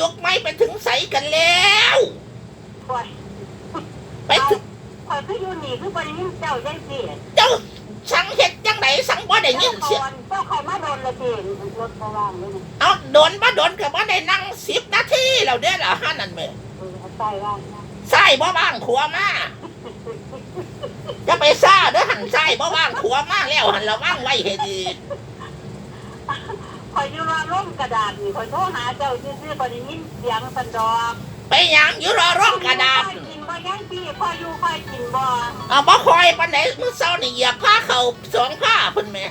ยกไม้ไปถึงใสกันแล้วปวดไปถึงคอยคืออยู่นี่คือบริยินเจ้าจังสิเจ้าสังเห็ดจังไหนสังบ่ได้ยินเสียงเจ้าคอยมาโดนละสิรถประวางเลยนะเอาโดนบ่โดนก็บ่ได้นั่งสิบนาทีแล้วเด้อล่ะฮะนั่นแม่เออใส่ว่างนะใส่บ่ว่างขัวมาจะไปซ่าเด้อหันใส่บ่ว่างขัวมาแล้วหันระวังไว้ให้ดี คอยอยู่รอร่มกระดาษนี่คอยโทรหาเจ้าซื่อๆบริยินเสียงสันดอกไปหยังอยู่รอร่องกระดาษคอยกินบ่ยังพี่คอยอยู่คอยกินบ่เอาบ่คอยปานไหนมื้อเช้านี่เหยียบผ้าเขาสองผ้าเพิ่นแม่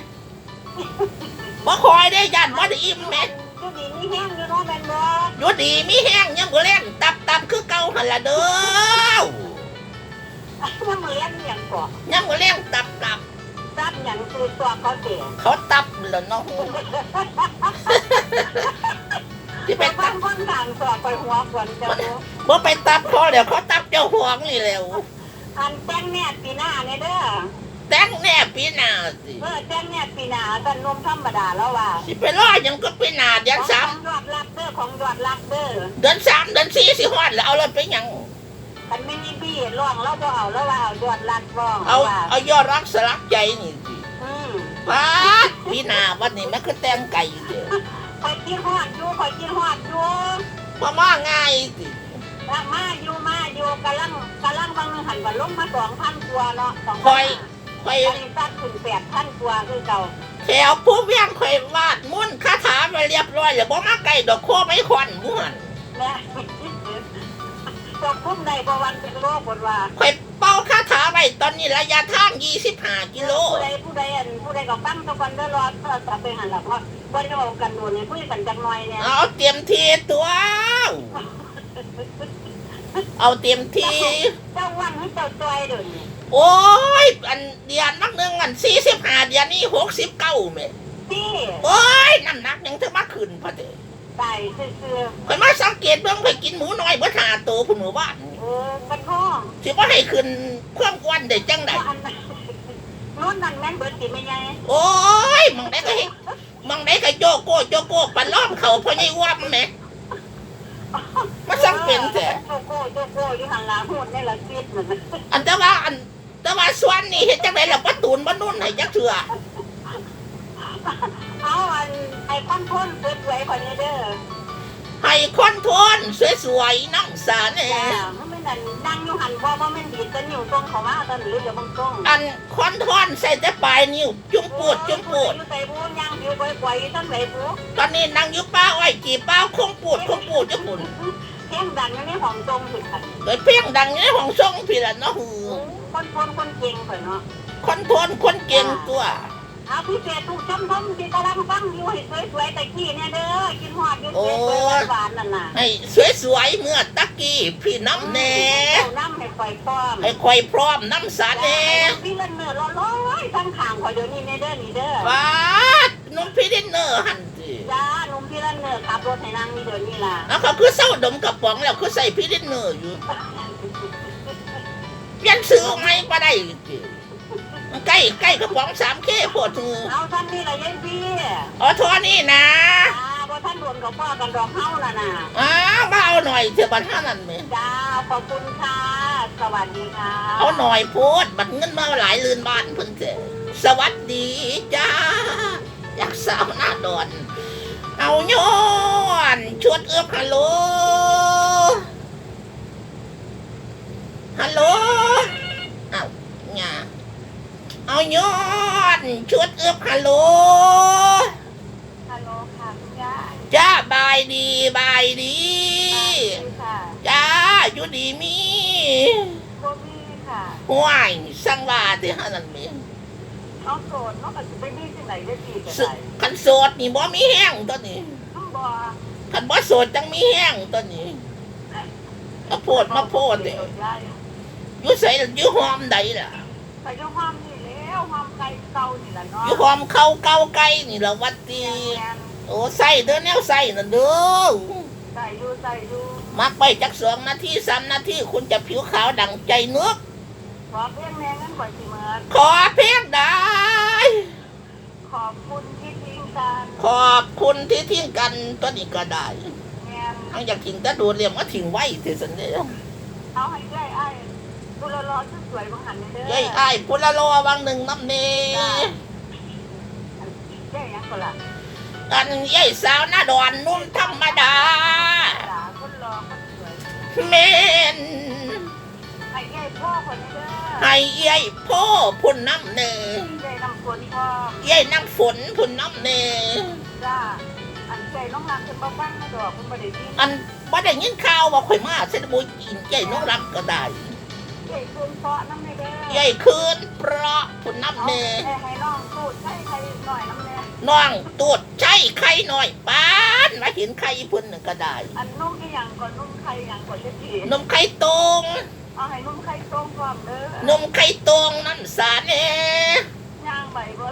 บ่คอยได้ยันบ่ได้อิ่มแม่อยู่ดีนี่แห้งอยู่เนาะแม่นบ่อยู่ดีมีแห้งยังบ่แล่นตับตับคือเก่าหั่นล่ะเด้อมันเหมือนอย่างก่อยังบ่แล่นตับตับ ทราบอย่างคือตัวเขาเสียเขาตับแล้วเนาะที่ไปไปตับ้าบนคนต่างสอบไปหัวขวนเจ้าดูบ่ไปตับเขาแล้วเขาตับเจ้าของนี่แล้วอันแจ้งแน่ปีหน้าเนี่ยเด้อแต่งแน่ปีหน้าสิเออแจ้งแน่ปีหน้ากันนมธรรมดาแล้วว่าสิไปรอหยังก็ปีหน้าเดือนสามของยอดรักเด้อของยอดรักเด้อเดือนสามเดือนสี่สิฮอดแล้วเอารถไปหยัง คันไม่มีพี่ร้องแล้วบ่เอาแล้วว่าเอายอดรักร้องเอาว่าเอายอดรักสลักใจนี่สิอืมป้าดปีหน้าวันนี้มันคือแต่งไก่เด้อคอยกินฮอดอยู่คอยกินฮอดอยู่บ่มาง่ายสิรักมาอยู่มาอยู่กำลังกำลังบางหนึงหันว่าลงมาสองพันกว่าเนาะสองคอยคอยอันนี้ตัดถึงแปดพันกว่าคือเก่าแถวผู้เวียงคอยวาดมุ่นต์คาถาไว้เรียบร้อยแล้วบ่มาไก่ดอกโคไม่ควันม่วน แม่ ตกพุ่มในประวันเป็นโรคบนว่าคอยเป่าคาถาไว้ตอนนี้ระยะทาง25กิโลผู้ใดผู้ใดอันผู้ใดก็ฟังตะวันเด้อรอเพื่อจะไปหันหลังเพราะบ่ได้เอากันโดนเนี่ยคุยกันจักหน่อยเนี่ยเอาเตรียมทีตัว เอาเตรียมที เจ้าวันให้เจ้าจอยเด้อนี่โอ้ย อันเดือนนักหนึ่งอันสี่สิบห้าเดือนนี้หกสิบเก้าเมตรพี่โอ้ยน้ำหนักยังเธอมาขึ้นพอดี ตายซื่อข่อยมาสังเกตเบิ่งข่อยกินหมูน้อยเมื่อหาโตคุณหมูบ้านๆเออกันห้องสิว่าให้ขึ้นความอ้วนได้จังไดว่าอันนั้นนู้นนั่นแม่นเบิดสิไม่ใหญ่โอ้ยมังได้ก็เห็นมังได้ก็โจโก้โจโก้ปันล้อมเขาพอยี่อ้วมแหม่มาสังเป็นแท้โจโก้โจโก้อยู่หันหลังหุ่นในละซิดนั่นน่ะอันแต่ว่าอันแต่ว่าส่วนนี่เห็นจังไดล่ะบ่ตูนบ่นุ่นให้จักเถื่อ เอาอันไอ้คอนโทนเปิดไว้คนนี้เด้อให้คนทนสวยๆนั่งสาแน่จ้ามันไม่นั่นนั่งอยู่หันบ่บ่แม่นดีดจะนิ้วตรงเข้ามาตอนหรือเดี๋ยวมึงตรงอันคอนทอนใส่แต่ปลายนิ้วจุ่มปวดจุ่มปวดอยู่ใส่บูย่างอยู่บ่อยๆตั้งไหนบูตอนนี้นั่งอยู่ป้าอ้อยจีป้าคงปวดคงปวดจะปุ่นเสียงดังอยู่ในห้องตรงสุดอันเกิดเพียงดังในห้องทรงพี่ละเนาะหือคนคนคนเก่งข่อยเนาะคนทนคนเก่งตัวเอาพี่เจตุชมชมที่กำลังฟังอยู่ให้สวยๆแต่กี้เนี่ยเด้อกินฮอดอยู่สวยๆหวานๆนั่นน่ะให้สวยๆเมื่อตะกี้พี่น้ำแน่เอาน้ำให้ข่อยพร้อมให้คอยพร้อมน้ำสาแน่พี่เล่นเนื้อร้อยๆทั้งข้างข่อยเดี๋ยวนี้ในเด้อนี่เด้อว้าดนุ่มพี่ดินเนอร์หันสิจ้าหนุ่มพี่เล่นเนื้อขับรถให้นางนี่เดี๋ยวนี้ล่ะแล้วเขาคือเศร้าดมกระป๋องแล้วคือใส่พี่ดินเนอร์อยู่เปลี่ยนซื้อไหมก็ได้ สิใกล้ใกล้กระป๋องสามเคปวดมือเอาท่านนี่ละยายพี่อ๋อทอนี่นะจ้าบ่ท่านโดนกับพ่อกันดอกเฮาล่ะน่ะอ้าวมาเอาหน่อยเถอะบัตรห้านั่นไหมจ้าขอบคุณค่ะ สวัสดีค่ะเอาหน่อยโพดบัตรเงินมาหลายลืนบ้านเพิ่นเถอะสวัสดีจ้าอยากสาวหน้าดอน เอาโยนชวดเอื้อฮัลโหลฮัลโหลเอาหยาเอาโยนชวดเอื้อฮัลโหล ฮัลโหลค่ะคุณยาย จ้าบายดีบาย ดีค่ะจ้าอยู่ดีมีโบมี่ค่ะห่วยสังว่าที่ฮานั่นมีน้องโสดน้องอาจจะไปมีที่ไหนได้ดีกันสึไหนคันโสดนี่บ่มีแห้งตัวนี้น้องบอคันบ่โสดจังมีแห้งตัวนี้มาโพดมาโพดเด้โสยายอยู่ใส่อยู่หอมใดล่ะไปเจ้าห้ามนี่แล้วห้ามไกลเก่านี่แหละเนาะอยู่หอมเข้าเก้าไก่นี่ละวัดตีแมนโอ้ใส่เด้อแนวใส่นั่นเด้อ ใส่ดูใส่ดูมักไปจักสองนาทีสามนาทีคุณจะผิวขาวดังใจเนื้อขอเพียงแมงนั้นก่อนสิเมินขอเพียงได้ ขอบคุณที่ทิ้งกันขอบคุณที่ทิ้งกันตัวนี้ก็ได้แมนเอาอยากทิ้งแต่โดดเรียมก็ทิ้งไว้เถอะสันเดียวเอาให้ได้ไอ้ดูรอรอสวยๆบางหันเด้อเย้ยอ้ายพุละโลวังหนึ่งน้ำเนเย้ยังก็ล่ะ อันเย้ยสาวหน้าดอนนุ่มธรรมดาด่าคนรอคนสวยเมนให้เย้พ่อคนนี้เด้อให้เย้ยพ่อพุ่นน้ำเนเย้นำฝนพ่อเย้ยน้ำฝนพุ่นน้ำเนจ้าอันใจน้องรักเป็นบ้าบ้างนะดอกคุณบริษัทอันบ่ได้ยินข่าวว่าข่อยมาเส้นบุยกินเย้ยน้องรับก็ได้ เย้คืนเพาะน้ำในเด้อเย้ยคืนเพราะพุ่นน้ำเนให้ให้น้องพูดใช่ใครหน่อยน้ำเนี่ยน้องตูดใช่ไข่หน่อยปานมาเห็นไข่พุ่นหนึ่งก็ได้อันนุ่มที่อย่างก่อนนุ่มใครอย่างก่อนจะจีนมไข่ตรงเอาให้นุ่มใครตรงก่อนเด้นอมไข่ตรงน้ำสาเน่ย่างใบบ่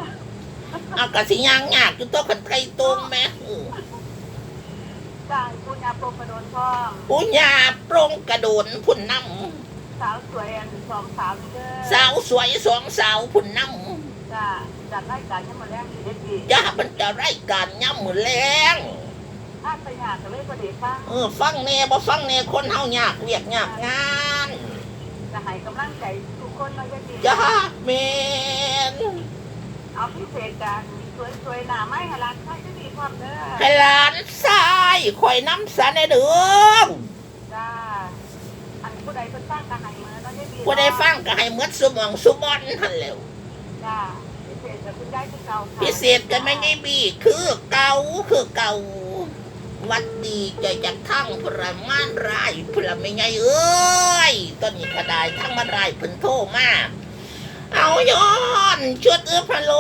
เอากะสิยางยากอยู่ตัวคนไข่ตรงแม่เออจ้าคุณยาโปรกระโดนพ่อปุญญาโปรงกระโดนพุ่นน้ สาวสวยอันสองสาวนี่เด้อำสาวสวยสองสาวพุ่นน้จ้าจัดรายการให้มาแรงสิได้ดีำย่ามันจะไร่การย่ำมือแรงถ้าไปหาก็เลยบ่ได้ฟังเออฟังแน่บ่ฟังแน่คนเฮายากเวียกยากงานจะให้กำลังใจทุกคนเนาะจะดีจ้าเมนเอาพิเศษกันสวยๆหน้าไม้ให้ร้านใช้จะดีความเด้อให้หลานชายข่อยน้ำสาในเดืองจ้าอัน ผู้ใดเป็นสร้างการไหนมาเนาะจะดีผู้ใดฟังก็ให้หมดสมองสมอนทันแล้วจ้าพิเศษกับคุณยายที่เก่าค่ะพิเศษกันไม่ไงบี คือเก่าคือเก่าวัดดีใจจากทั้งพระมานรายพระไม่ไงเอ้ยตอนนี้ก็ได้ทั้งมันรายเพิ่นโทรมา เอาย้อนชุดเอื้อพะโล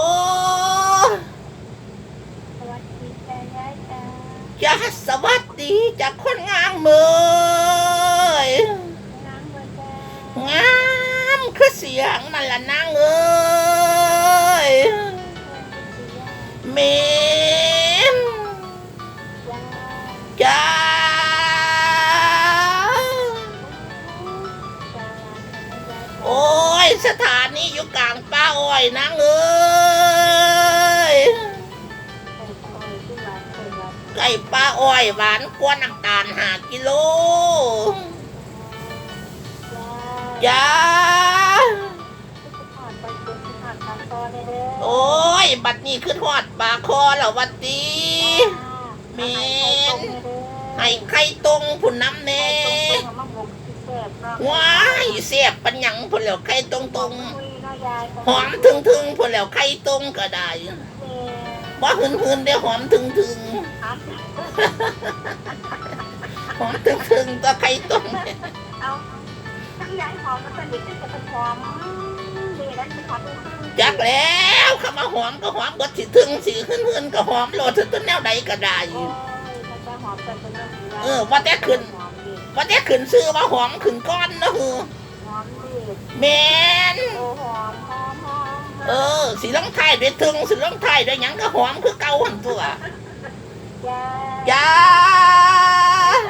สวัสดีจ้ายายจ้า จะสวัสดีจากคนงามเมย น้ำเบอร์จ้างาม คือเสียงนั่นละนางเอ้ยเมนจ้าจ้าโอ้ย สถานีอยู่กลางป่าอ้อยนางเอ้ยไก่ปลาอ้อยหวานกว่าน้ำตาลหากิโลจ้ โอ้ย บัดนี้คือทอดปลาคอแล้ววัดดีให้ไข่ตรงผุนน้ำเน่ว้ายเสียบปัญญังผุนแล้วไข่ตรงตรงๆหอมถึงถึงๆผุนแล้วไข่ตรงก็ได้ว่าหืนหืนๆได้หอมถึงถึงๆหอมถึงถึงๆตัวไข่ตรงเนี่ยเอาทั้งยายหอมมันสนิทจะเป็นหอม ดีนั้นเป็นหอมจักแล้วคำว่าหอมก็หอมก็สิถึงสิหืนหืนๆก็หอมโลดถึงต้นแนวใดก็ได้โอ้ยมันจะหอมแต่เป็นเรื่องเออว่าแต่ขึ้นหอมดีว่าแต่ขึ้นซื้อว่าหอมขึ้นก้อนนะฮือหอมดีแมนโอ้หอมหอมหอมเออสีลงไทายด้วยถึงสีลงไทายด้วยหยังก็หอมคือเก่าหันตัวจ้าจ้า